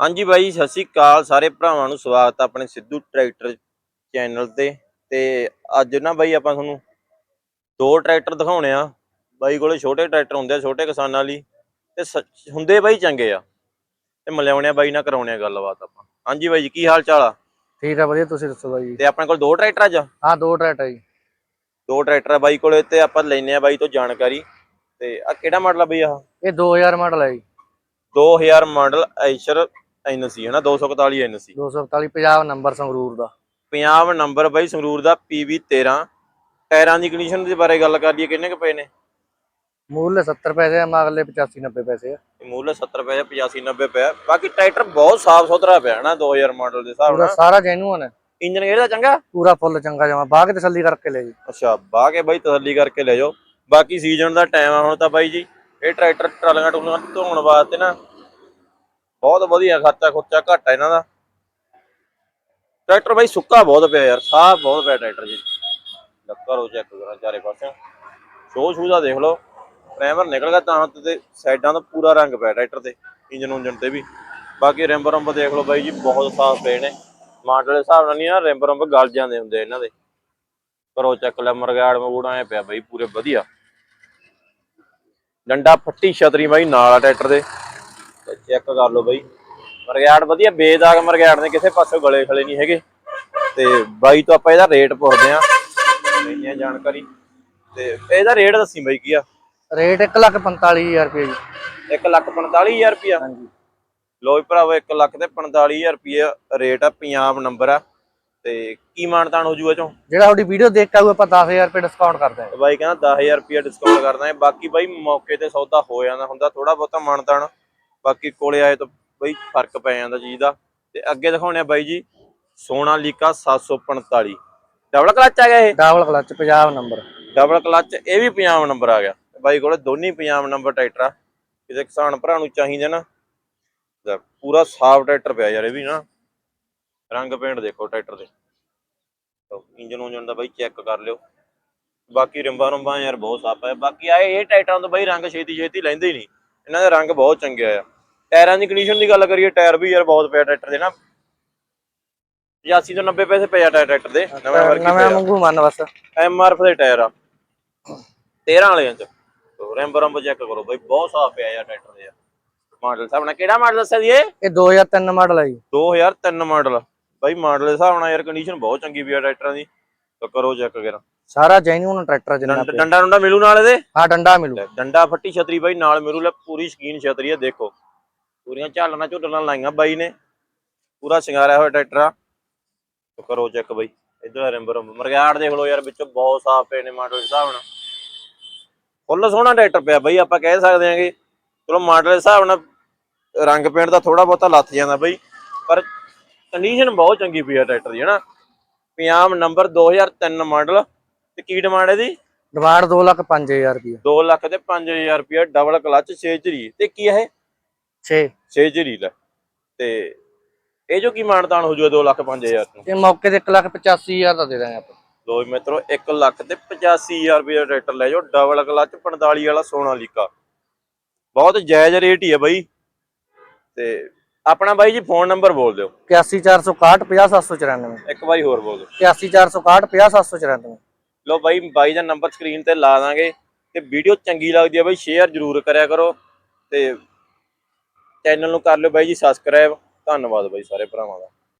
ਹਾਂਜੀ ਬਾਈ ਸਤਿ ਸ਼੍ਰੀ ਅਕਾਲ ਸਾਰੇ ਭਰਾਵਾਂ ਨੂੰ ਸਵਾਗਤ ਆ ਆਪਣੇ ਸਿੱਧੂ ਟਰੈਕਟਰ ਚੈਨਲ ਤੇ। ਤੇ ਅੱਜ ਨਾ ਬਾਈ ਆਪਾਂ ਤੁਹਾਨੂੰ ਦੋ ਟਰੈਕਟਰ ਦਿਖਾਉਣੇ ਆ। ਬਾਈ ਕੋਲੇ ਛੋਟੇ ਟਰੈਕਟਰ ਹੁੰਦੇ ਆ ਛੋਟੇ ਕਿਸਾਨਾਂ ਲਈ। ਤੇ ਹੁੰਦੇ ਬਾਈ ਚੰਗੇ ਆ। ਤੇ ਮਿਲਾਉਣੇ ਆ ਬਾਈ ਨਾਲ ਕਰਾਉਣੇ ਆ ਗੱਲਬਾਤ ਆਪਾਂ। ਹਾਂਜੀ ਬਾਈ ਜੀ ਕੀ ਹਾਲ ਚਾਲ ਆ? ਠੀਕ ਆ ਵਧੀਆ ਤੁਸੀਂ ਦੱਸੋ ਬਾਈ ਤੇ ਆਪਣੇ ਕੋਲ ਦੋ ਟਰੈਕਟਰ ਅੱਜ? ਹਾਂ ਦੋ ਟਰੈਕਟਰ ਜੀ। ਦੋ ਟਰੈਕਟਰ ਆ ਬਾਈ ਕੋਲੇ ਤੇ ਆਪਾਂ ਲੈਨੇ ਆ ਬਾਈ ਤੋਂ ਜਾਣਕਾਰੀ। ਤੇ ਆ ਕਿਹੜਾ ਮਾਡਲ ਆ ਬਾਈ ਆਹ? ਇਹ 2000 ਮਾਡਲ ਹੈ ਜੀ। 2000 ਮਾਡਲ ਐਸ਼ਰ ਐਨਸੀ ਹੈ ਨਾ 241 ਐਨਸੀ 247 ਪੰਜਾਬ ਨੰਬਰ ਸੰਗਰੂਰ ਦਾ। ਪੰਜਾਬ ਨੰਬਰ ਬਾਈ ਸੰਗਰੂਰ ਦਾ PV13 ਟਾਇਰਾਂ ਦੀ ਕੰਡੀਸ਼ਨ ਦੇ ਬਾਰੇ ਗੱਲ ਕਰ ਲਈਏ ਕਿੰਨੇ ਕੁ ਪਏ ਨੇ? ਮੁੱਲ 70 ਪੈਸੇ ਆ ਮਗਲੇ 85 90 ਪੈਸੇ ਆ। ਮੁੱਲ 70 ਪਿਆ 85 90 ਪਿਆ। ਬਾਕੀ ਟਰੈਕਟਰ ਬਹੁਤ ਸਾਫ਼ ਸੁਥਰਾ ਪਿਆ ਨਾ 2000 ਮਾਡਲ ਦੇ ਹਿਸਾਬ ਨਾਲ। ਸਾਰਾ ਜੈਨੂਅਨ ਹੈ। ਇੰਜਨ ਇਹਦਾ ਚੰਗਾ? ਪੂਰਾ ਫੁੱਲ ਚੰਗਾ ਜਮਾ। ਬਾਹ ਕੇ ਤਸੱਲੀ ਕਰਕੇ ਲੈ ਜੀ ਅੱਛਾ ਬਾਹ ਕੇ ਬਾਈ ਤਸੱਲੀ ਕਰਕੇ ਲੈ ਜਾਓ। ਬਾਕੀ ਸੀਜ਼ਨ ਦਾ ਟਾਈਮ ਆ ਹੁਣ ਤਾਂ ਬਾਈ ਜੀ। ਇਹ ਟਰੈਕਟਰ ਟਰਾਲੀਆਂ ਟੁਲੀਆਂ ਧੋਣ ਵਾਸਤੇ ਨਾ ਬਹੁਤ ਵਧੀਆ ਖਰਚਾ ਖੁਰਚਾ ਘੱਟ ਆ ਇਹਨਾਂ ਦਾ। ਟਰੈਕਟਰ ਬਾਈ ਸੁੱਕਾ ਬਹੁਤ ਪਿਆ ਯਾਰ ਸਾਹ ਬਹੁਤ ਪਿਆ ਟਰੈਕਟਰ ਜੀ। ਕਰੋ ਚੈੱਕ ਕਰਾਂ ਚਾਰੇ ਪਾਸੇ ਸ਼ੋ ਸ਼ੂ ਦਾ ਦੇਖ ਲਓ ਪ੍ਰਾਈਮਰ ਨਿਕਲ ਗਿਆ ਤਾਂ ਤੇ, ਸਾਈਡਾਂ ਦਾ ਪੂਰਾ ਰੰਗ ਪਿਆ ਟਰੈਕਟਰ ਤੇ, ਇੰਜਨ ਉਂਜਨ ਤੇ ਵੀ। ਬਾਕੀ ਰਿੰਬ ਰੰਬ ਦੇਖ ਲਓ ਬਾਈ ਜੀ, ਬਹੁਤ ਸਾਫ਼ ਪਏ ਨੇ। ਮਾਡਲ ਦੇ ਹਿਸਾਬ ਨਾਲ ਨਹੀਂ ਨਾ, ਰਿੰਬ ਰੰਬ ਗਲ ਜਾਂਦੇ ਹੁੰਦੇ ਇਹਨਾਂ ਦੇ। ਕਰੋ ਚੱਕ ਲੈ ਮਰਗਾੜ ਮਗੂੜਾ ਐ ਪਿਆ ਬਾਈ, ਪੂਰੇ ਵਧੀਆ। ਡੰਡਾ ਫੱਟੀ ਛਤਰੀ ਬਾਈ ਨਾਲ ਆ ਟਰੈਕਟਰ ਦੇ। ਚੈੱਕ ਕਰ ਲਓ ਬਾਈ। ਮਰਗਾੜ ਵਧੀਆ ਬੇਦਾਗ ਮਰਗਾੜ ਨੇ ਕਿਸੇ ਪਾਸੇ ਗਲੇ ਖਲੇ ਨਹੀਂ ਹੈਗੇ। ਤੇ ਬਾਈ ਤੋਂ ਆਪਾਂ ਇਹਦਾ ਰੇਟ ਪੁੱਛਦੇ ਆ ਲੈਣੀ ਜਾਣਕਾਰੀ। ਤੇ ਇਹਦਾ ਰੇਟ ਦੱਸੀ ਬਾਈ ਕੀ ਆ? ਰੇਟ 1 ਲੱਖ 45000 ਰੁਪਏ ਜੀ। 1 ਲੱਖ 45000 ਰੁਪਿਆ ਹਾਂਜੀ। ਲੋ ਵੀ ਭਰਾਵੋ 1 ਲੱਖ ਤੇ 45000 ਰੁਪਿਆ ਰੇਟ ਆ ਪੰਜਾਬ ਨੰਬਰ ਆ। ਤੇ ਕੀ ਮਾਨਤਾਨ ਹੋ ਜੂਗਾ ਚੋਂ? ਜਿਹੜਾ ਤੁਹਾਡੀ ਵੀਡੀਓ ਦੇਖ ਕੇ ਆਊ ਆਪਾਂ 10000 ਰੁਪਏ ਡਿਸਕਾਊਂਟ ਕਰ ਦਾਂਗੇ ਬਾਈ ਕਹਿੰਦਾ 10000 ਰੁਪਿਆ ਡਿਸਕਾਊਂਟ ਕਰਦਾ ਹੈ ਬਾਕੀ ਬਾਈ ਮੌਕੇ ਤੇ ਸੌਦਾ ਹੋ ਜਾਂਦਾ ਹੁੰਦਾ ਥੋੜਾ ਬਹੁਤਾ ਮਾਨਤਾਨ ਬਾਕੀ ਕੋਲੇ ਆਏ ਤਾਂ ਬਾਈ ਫ਼ਰਕ ਪੈ ਜਾਂਦਾ ਚੀਜ਼ ਦਾ। ਤੇ ਅੱਗੇ ਦਿਖਾਉਣੇ ਆ ਬਾਈ ਜੀ ਸੋਨਾਲੀਕਾ 745 ਡਬਲ ਕਲਚ ਆ ਗਿਆ ਇਹ? Double clutch Punjab number. Double clutch ਇਹ ਵੀ ਪੰਜਾਬ ਨੰਬਰ ਆ ਗਿਆ। ਬਾਈ ਕੋਲੇ ਦੋਨੀ ਪੰਜਾਬ ਨੰਬਰ ਟਰੈਕਟਰ ਆ। ਕਿਸੇ ਕਿਸਾਨ ਭਰਾ ਨੂੰ ਚਾਹੀਦੇ ਨਾ ਪੂਰਾ ਸਾਫ਼ ਟਰੈਕਟਰ ਪਿਆ ਯਾਰ ਇਹ ਵੀ ਨਾ। ਰੰਗ ਪੇਂਟ ਦੇਖੋ ਟਰੈਕਟਰ ਦੇ। ਇੰਜਨ ਉਂਜਨ ਦਾ ਬਾਈ ਚੈੱਕ ਕਰ ਲਿਓ। ਬਾਕੀ ਰਿੰਬਾਂ ਰੰਬਾਂ ਯਾਰ ਬਹੁਤ ਸਾਫ਼ ਹੈ ਬਾਕੀ ਆ ਇਹ ਟਰੈਕਟਰਾਂ ਤੋਂ ਬਾਈ ਰੰਗ ਛੇਤੀ ਛੇਤੀ ਲੈਂਦੇ ਹੀ ਨਹੀਂ। ਇਹਨਾਂ ਦੇ ਰੰਗ ਬਹੁਤ ਚੰਗੇ ਆ। ਟਾਇਰਾਂ ਦੀ ਕੰਡੀਸ਼ਨ ਦੀ ਗੱਲ ਕਰੀਏ ਟਾਇਰ ਵੀ ਯਾਰ ਬਹੁਤ ਪਿਆ ਟਰੈਕਟਰ ਦੇ ਨਾ। 85 ਤੋਂ 90 ਪੈਸੇ ਪਿਆ ਟਾਇਰ ਟਰੈਕਟਰ ਦੇ ਨਵੇਂ ਵਰਗੀ ਨਵੇਂ ਪਿਆ। ਮੰਗੂ ਮੰਨ ਬਸ। ਐਮਆਰਐਫ ਦੇ ਟਾਇਰ ਆ। 13 ਵਾਲਿਆਂ ਚ। ਰੈਂਬ ਰੰਬ ਚੈੱਕ ਕਰੋ ਬਾਈ ਬਹੁਤ ਸਾਫ਼ ਪਿਆ ਯਾਰ ਟਰੈਕਟਰ ਦੇ ਮਾਡਲ ਹਿਸਾਬ ਨਾਲ ਕਿਹੜਾ ਮਾਡਲ ਦੱਸਿਆ ਜੀ ਇਹ? ਇਹ 2003 ਮਾਡਲ ਹੈ ਜੀ। 2003 ਮਾਡਲ ਬਾਈ ਮਾਡਲ ਦੇ ਹਿਸਾਬ ਨਾਲ ਯਾਰ ਕੰਡੀਸ਼ਨ ਬਹੁਤ ਚੰਗੀ ਪਈ ਆ ਟਰੈਕਟਰਾਂ ਦੀ। ਤਾਂ ਕਰੋ ਚੈੱਕ ਕਰਾਂ ਸਾਰਾ ਜੈਨੂਅਨ ਟਰੈਕਟਰ ਜਿੰਨਾ ਪਿਆ। ਡੰਡਾ ਡੰਡਾ ਮਿਲੂ ਨਾਲ ਇਹਦੇ? ਹਾਂ ਡੰਡਾ ਮਿਲੂ। ਲੈ, ਡੰਡਾ ਫੱਟੀ ਛਤਰੀ ਬਾਈ ਨਾਲ ਮਿਲੂ ਲੈ ਪੂਰੀ ਸ਼ਕੀਨ ਛਤਰੀ ਆ ਦੇਖੋ। ਪੂਰੀਆਂ ਝਾਲਣਾ ਝੁੱਲਣਾ ਲਾਈਆਂ ਬਾਈ ਨੇ। ਪੂਰਾ ਸ਼ਿੰਗਾਰਿਆ ਹੋਇਆ ਟਰੈਕਟਰ ਆ। ਤਾਂ ਕਰੋ ਚੈੱਕ ਬਾਈ। ਇਧਰ ਰਿੰਬ ਰੰਬ ਮਰਗਾੜ ਦੇਖ ਲਓ ਯਾਰ ਵਿੱਚੋਂ ਬਹੁਤ ਸਾਫ਼ ਪਏ ਨੇ ਮਾਡਲ ਦੇ ਹਿਸਾਬ ਨਾਲ। ਫੁੱਲ ਸੋਹਣਾ ਟਰੈਕਟਰ ਪਿਆ ਬਾਈ ਆਪਾਂ ਕਹਿ ਸਕਦੇ ਆਂਗੇ ਚਲੋ ਮਾਡਲ ਦੇ ਹਿਸਾਬ ਨਾਲ ਰੰਗ ਪੇਂਟ ਦਾ ਥੋੜਾ ਬਹੁਤਾ ਲੱਥ ਜਾਂਦਾ ਬਾਈ। ਪਰ ਕੰਡੀਸ਼ਨ ਬਹੁਤ ਚੰਗੀ ਪਈ ਆ ਟਰੈਕਟਰ ਦੀ ਹਨਾ? ਪੰਜਾਬ ਨੰਬਰ 2003 ਮਾਡਲ ਤੇ ਕੀ ਡਿਮਾਂਡ ਇਹਦੀ? ਡਿਮਾਂਡ 2 ਲੱਖ 5000 ਰੁਪਏ 2 ਲੱਖ ਤੇ 5000 ਰੁਪਇਆ ਡਬਲ ਕਲਚ 6 ਚਰੀ ਤੇ ਕੀ ਹੈ 6 6 ਚਰੀ ਲੈ। ਤੇ ਇਹ ਜੋ ਕੀ ਮਾਨਦਾਨ ਹੋ ਜੂਗਾ 2 ਲੱਖ 5000 ਨੂੰ ਇਹ ਮੌਕੇ ਤੇ 1 ਲੱਖ 85000 ਦਾ ਦੇ ਦਾਂਗੇ ਆਪਾਂ। ਲੋ ਜੀ ਮਿੱਤਰੋ 1 ਲੱਖ ਤੇ 85000 ਰੁਪਇਆ ਟਰੈਕਟਰ ਲੈ ਜਾਓ ਡਬਲ ਕਲਚ 45 ਵਾਲਾ ਸੋਨਾ ਲੀਕਾ। ਬਹੁਤ ਜਾਇਜ਼ ਰੇਟ ਹੀ ਹੈ ਬਾਈ। ਤੇ ਆਪਣਾ ਬਾਈ ਜੀ ਫੋਨ ਨੰਬਰ ਬੋਲ ਦਿਓ। 81461 50794 ਇੱਕ ਵਾਰੀ ਹੋਰ ਬੋਲ ਦਿਓ। 81461 50794 ਲੋ ਬਾਈ ਬਾਈ ਦਾ ਨੰਬਰ ਸਕਰੀਨ ਤੇ ਲਾ ਦਾਂਗੇ ਤੇ ਵੀਡੀਓ ਚੰਗੀ ਲੱਗਦੀ ਹੈ ਬਾਈ ਸ਼ੇਅਰ ਜ਼ਰੂਰ ਕਰਿਆ ਕਰੋ ਤੇ ਚੈਨਲ ਨੂੰ ਕਰ ਲਿਓ ਬਾਈ ਜੀ ਸਬਸਕ੍ਰਾਈਬ ਧੰਨਵਾਦ ਬਾਈ ਸਾਰੇ ਭਰਾਵਾਂ ਦਾ।